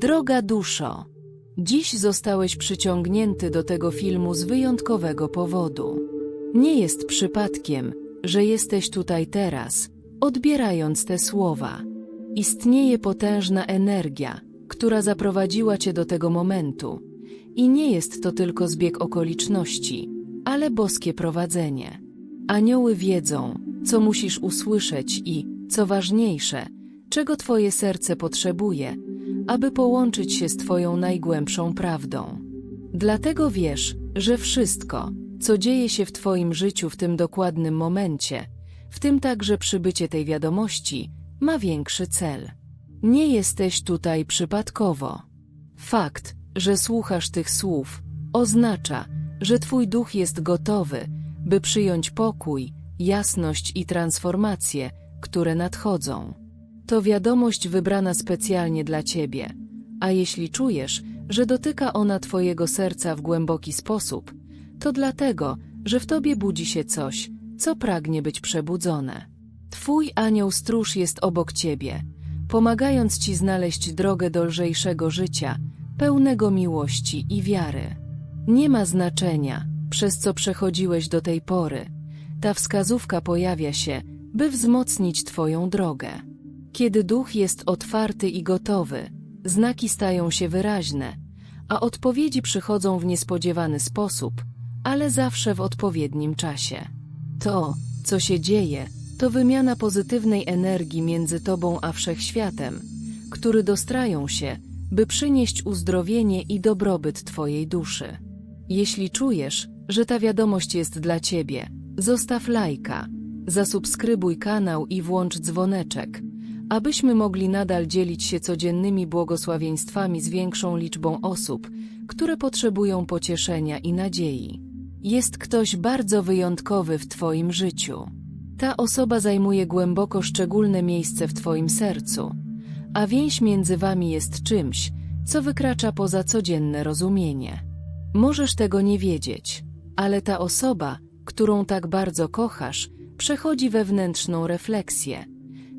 Droga duszo, dziś zostałeś przyciągnięty do tego filmu z wyjątkowego powodu. Nie jest przypadkiem, że jesteś tutaj teraz, odbierając te słowa. Istnieje potężna energia, która zaprowadziła cię do tego momentu. I nie jest to tylko zbieg okoliczności, ale boskie prowadzenie. Anioły wiedzą, co musisz usłyszeć i, co ważniejsze, czego twoje serce potrzebuje, aby połączyć się z twoją najgłębszą prawdą. Dlatego wiesz, że wszystko, co dzieje się w twoim życiu w tym dokładnym momencie, w tym także przybycie tej wiadomości, ma większy cel. Nie jesteś tutaj przypadkowo. Fakt, że słuchasz tych słów, oznacza, że twój duch jest gotowy, by przyjąć pokój, jasność i transformacje, które nadchodzą. To wiadomość wybrana specjalnie dla ciebie, a jeśli czujesz, że dotyka ona twojego serca w głęboki sposób, to dlatego, że w tobie budzi się coś, co pragnie być przebudzone. Twój anioł stróż jest obok ciebie, pomagając ci znaleźć drogę do lżejszego życia, pełnego miłości i wiary. Nie ma znaczenia, przez co przechodziłeś do tej pory. Ta wskazówka pojawia się, by wzmocnić Twoją drogę. Kiedy duch jest otwarty i gotowy, znaki stają się wyraźne, a odpowiedzi przychodzą w niespodziewany sposób, ale zawsze w odpowiednim czasie. To, co się dzieje, to wymiana pozytywnej energii między Tobą a Wszechświatem, który dostrają się, by przynieść uzdrowienie i dobrobyt Twojej duszy. Jeśli czujesz, że ta wiadomość jest dla Ciebie, zostaw lajka, zasubskrybuj kanał i włącz dzwoneczek, abyśmy mogli nadal dzielić się codziennymi błogosławieństwami z większą liczbą osób, które potrzebują pocieszenia i nadziei. Jest ktoś bardzo wyjątkowy w Twoim życiu. Ta osoba zajmuje głęboko szczególne miejsce w Twoim sercu, a więź między Wami jest czymś, co wykracza poza codzienne rozumienie. Możesz tego nie wiedzieć, ale ta osoba, którą tak bardzo kochasz, przechodzi wewnętrzną refleksję,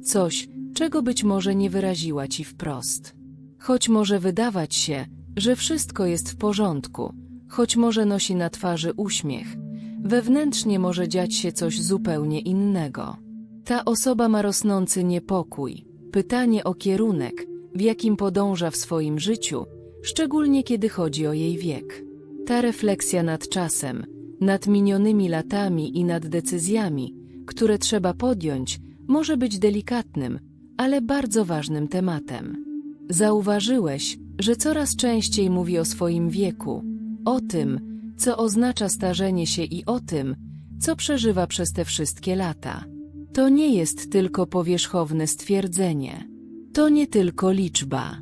coś, czego być może nie wyraziła Ci wprost. Choć może wydawać się, że wszystko jest w porządku, choć może nosi na twarzy uśmiech, wewnętrznie może dziać się coś zupełnie innego. Ta osoba ma rosnący niepokój, pytanie o kierunek, w jakim podąża w swoim życiu, szczególnie kiedy chodzi o jej wiek. Ta refleksja nad czasem, nad minionymi latami i nad decyzjami, które trzeba podjąć, może być delikatnym, ale bardzo ważnym tematem. Zauważyłeś, że coraz częściej mówi o swoim wieku, o tym, co oznacza starzenie się i o tym, co przeżywa przez te wszystkie lata. To nie jest tylko powierzchowne stwierdzenie. To nie tylko liczba.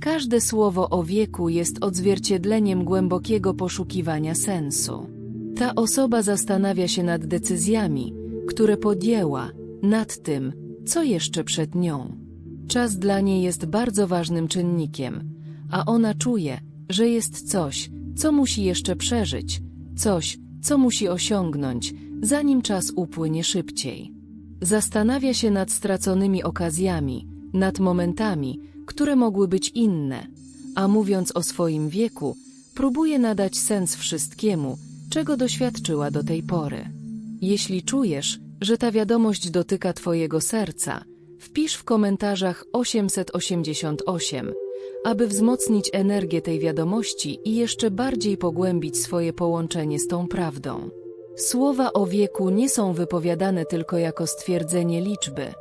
Każde słowo o wieku jest odzwierciedleniem głębokiego poszukiwania sensu. Ta osoba zastanawia się nad decyzjami, które podjęła, nad tym, co jeszcze przed nią. Czas dla niej jest bardzo ważnym czynnikiem, a ona czuje, że jest coś, co musi jeszcze przeżyć, coś, co musi osiągnąć, zanim czas upłynie szybciej. Zastanawia się nad straconymi okazjami, nad momentami, które mogły być inne, a mówiąc o swoim wieku, próbuje nadać sens wszystkiemu, czego doświadczyła do tej pory. Jeśli czujesz, że ta wiadomość dotyka Twojego serca, wpisz w komentarzach 888, aby wzmocnić energię tej wiadomości i jeszcze bardziej pogłębić swoje połączenie z tą prawdą. Słowa o wieku nie są wypowiadane tylko jako stwierdzenie liczby,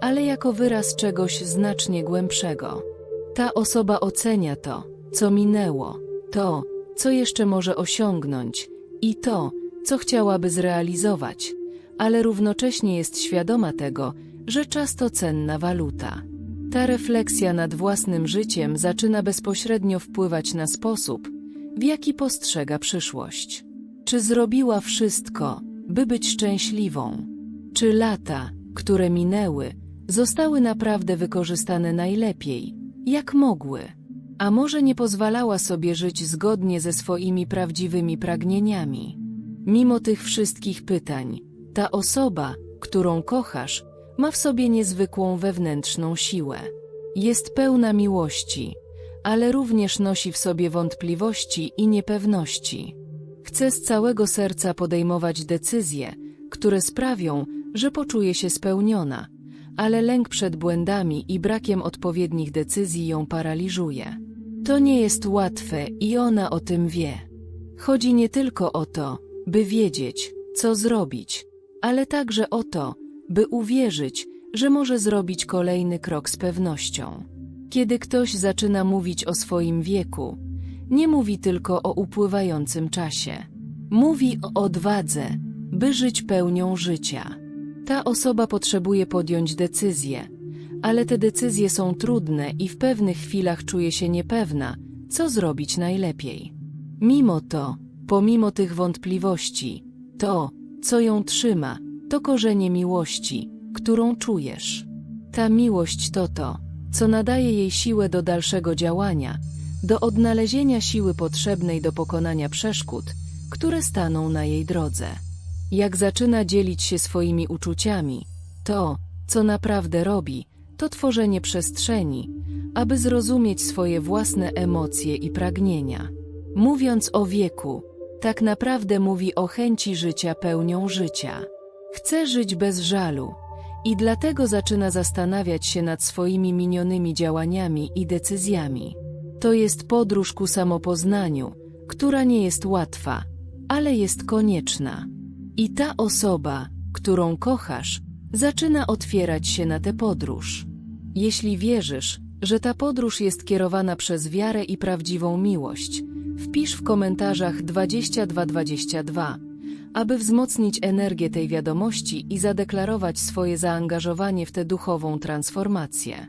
ale jako wyraz czegoś znacznie głębszego. Ta osoba ocenia to, co minęło, to, co jeszcze może osiągnąć i to, co chciałaby zrealizować, ale równocześnie jest świadoma tego, że czas to cenna waluta. Ta refleksja nad własnym życiem zaczyna bezpośrednio wpływać na sposób, w jaki postrzega przyszłość. Czy zrobiła wszystko, by być szczęśliwą? Czy lata, które minęły, zostały naprawdę wykorzystane najlepiej, jak mogły? A może nie pozwalała sobie żyć zgodnie ze swoimi prawdziwymi pragnieniami? Mimo tych wszystkich pytań, ta osoba, którą kochasz, ma w sobie niezwykłą wewnętrzną siłę. Jest pełna miłości, ale również nosi w sobie wątpliwości i niepewności. Chce z całego serca podejmować decyzje, które sprawią, że poczuje się spełniona, ale lęk przed błędami i brakiem odpowiednich decyzji ją paraliżuje. To nie jest łatwe i ona o tym wie. Chodzi nie tylko o to, by wiedzieć, co zrobić, ale także o to, by uwierzyć, że może zrobić kolejny krok z pewnością. Kiedy ktoś zaczyna mówić o swoim wieku, nie mówi tylko o upływającym czasie. Mówi o odwadze, by żyć pełnią życia. Ta osoba potrzebuje podjąć decyzję, ale te decyzje są trudne i w pewnych chwilach czuje się niepewna, co zrobić najlepiej. Mimo to, pomimo tych wątpliwości, to, co ją trzyma, to korzenie miłości, którą czujesz. Ta miłość to to, co nadaje jej siłę do dalszego działania, do odnalezienia siły potrzebnej do pokonania przeszkód, które staną na jej drodze. Jak zaczyna dzielić się swoimi uczuciami, to, co naprawdę robi, to tworzenie przestrzeni, aby zrozumieć swoje własne emocje i pragnienia. Mówiąc o wieku, tak naprawdę mówi o chęci życia pełnią życia. Chce żyć bez żalu i dlatego zaczyna zastanawiać się nad swoimi minionymi działaniami i decyzjami. To jest podróż ku samopoznaniu, która nie jest łatwa, ale jest konieczna. I ta osoba, którą kochasz, zaczyna otwierać się na tę podróż. Jeśli wierzysz, że ta podróż jest kierowana przez wiarę i prawdziwą miłość, wpisz w komentarzach 2222, aby wzmocnić energię tej wiadomości i zadeklarować swoje zaangażowanie w tę duchową transformację.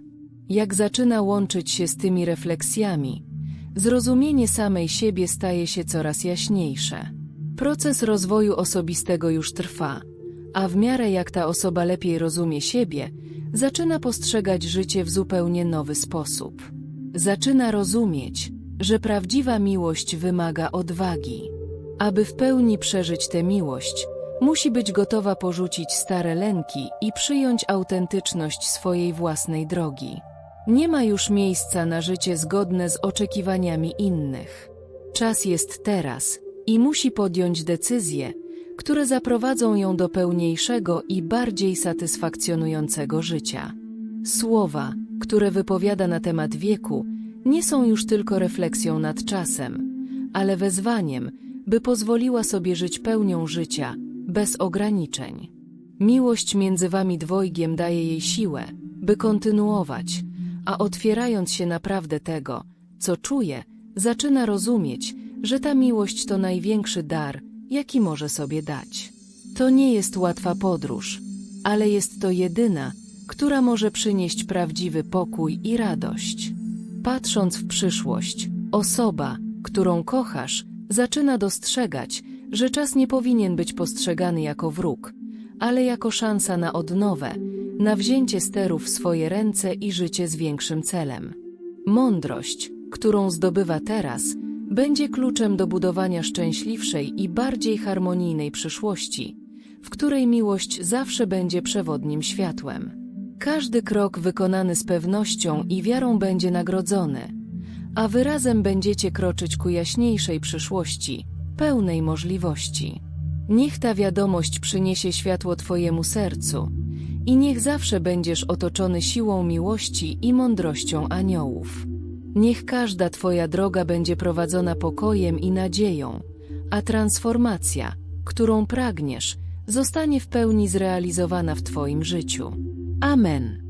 Jak zaczyna łączyć się z tymi refleksjami, zrozumienie samej siebie staje się coraz jaśniejsze. Proces rozwoju osobistego już trwa, a w miarę jak ta osoba lepiej rozumie siebie, zaczyna postrzegać życie w zupełnie nowy sposób. Zaczyna rozumieć, że prawdziwa miłość wymaga odwagi. Aby w pełni przeżyć tę miłość, musi być gotowa porzucić stare lęki i przyjąć autentyczność swojej własnej drogi. Nie ma już miejsca na życie zgodne z oczekiwaniami innych. Czas jest teraz i musi podjąć decyzje, które zaprowadzą ją do pełniejszego i bardziej satysfakcjonującego życia. Słowa, które wypowiada na temat wieku, nie są już tylko refleksją nad czasem, ale wezwaniem, by pozwoliła sobie żyć pełnią życia, bez ograniczeń. Miłość między wami dwojgiem daje jej siłę, by kontynuować, a otwierając się naprawdę tego, co czuje, zaczyna rozumieć, że ta miłość to największy dar, jaki może sobie dać. To nie jest łatwa podróż, ale jest to jedyna, która może przynieść prawdziwy pokój i radość. Patrząc w przyszłość, osoba, którą kochasz, zaczyna dostrzegać, że czas nie powinien być postrzegany jako wróg, ale jako szansa na odnowę, na wzięcie steru w swoje ręce i życie z większym celem. Mądrość, którą zdobywa teraz, będzie kluczem do budowania szczęśliwszej i bardziej harmonijnej przyszłości, w której miłość zawsze będzie przewodnim światłem. Każdy krok wykonany z pewnością i wiarą będzie nagrodzony, a wy razem będziecie kroczyć ku jaśniejszej przyszłości, pełnej możliwości. Niech ta wiadomość przyniesie światło Twojemu sercu i niech zawsze będziesz otoczony siłą miłości i mądrością aniołów. Niech każda Twoja droga będzie prowadzona pokojem i nadzieją, a transformacja, którą pragniesz, zostanie w pełni zrealizowana w Twoim życiu. Amen.